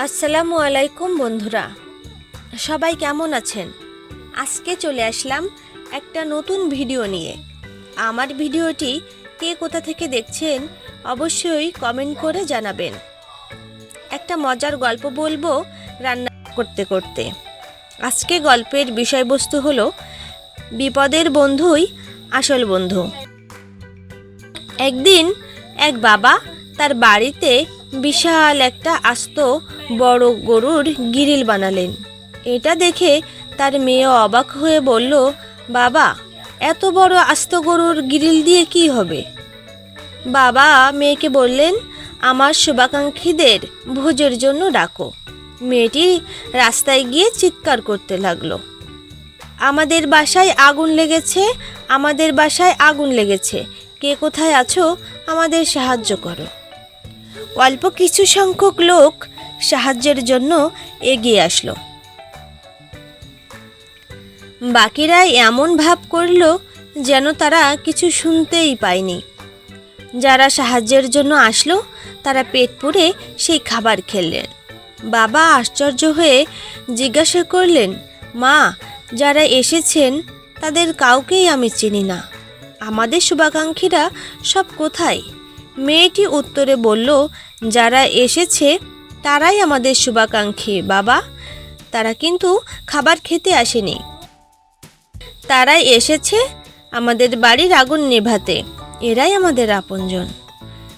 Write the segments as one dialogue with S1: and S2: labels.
S1: আসসালামু আলাইকুম, বন্ধুরা। সবাই কেমন আছেন? আজকে চলে আসলাম একটা নতুন ভিডিও নিয়ে। আমার ভিডিওটি কে কোথা থেকে দেখছেন, অবশ্যই কমেন্ট করে জানাবেন। একটা মজার গল্প বলব রান্না করতে করতে। আজকে গল্পের বিষয়বস্তু হলো বিপদের বন্ধুই আসল বন্ধু। একদিন এক বাবা তার বাড়িতে বিশাল একটা আস্ত বড় গরুর গিরিল বানালেন। এটা দেখে তার মেয়ে অবাক হয়ে বলল, বাবা, এত বড় আস্ত গরুর গিরিল দিয়ে কি হবে? বাবা মেয়েকে বললেন, আমার শুভাকাঙ্ক্ষীদের ভোজের জন্য ডাকো। মেয়েটি রাস্তায় গিয়ে চিৎকার করতে লাগল। আমাদের বাসায় আগুন লেগেছে, আমাদের বাসায় আগুন লেগেছে। কে কোথায় আছো, আমাদের সাহায্য করো। অল্প কিছু সংখ্যক লোক সাহায্যের জন্য এগিয়ে আসলো। বাকিরা এমন ভাব করল যেন তারা কিছু শুনতেই পায়নি। যারা সাহায্যের জন্য আসলো, তারা পেট পুড়ে সেই খাবার খেলেন। বাবা আশ্চর্য হয়ে জিজ্ঞাসা করলেন, মা, যারা এসেছেন, তাদের কাউকেই আমি চিনি না। আমাদের শুভাকাঙ্ক্ষীরা সব কোথায়? মেয়েটি উত্তরে বলল, যারা এসেছে, তারাই আমাদের শুভাকাঙ্ক্ষী, বাবা। তারা কিন্তু খাবার খেতে আসেনি। তারাই এসেছে আমাদের বাড়ির আগুন নেভাতে। এরাই আমাদের আপনজন।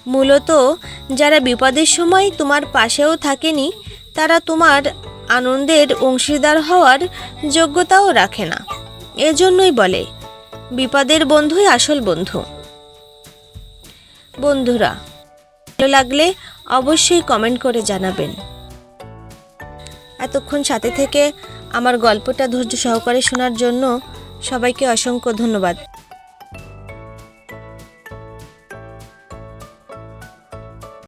S1: মূলত যারা বিপদের সময় তোমার পাশেও থাকেনি, তারা তোমার আনন্দের অংশীদার হওয়ার যোগ্যতাও রাখে না। এজন্যই বলে, বিপদের বন্ধুই আসল বন্ধু। বন্ধুরা, ভালো লাগলে অবশ্যই কমেন্ট করে জানাবেন। এতক্ষণ সাথে থেকে আমার গল্পটা ধৈর্য সহকারে শোনার জন্য সবাইকে অসংখ্য ধন্যবাদ।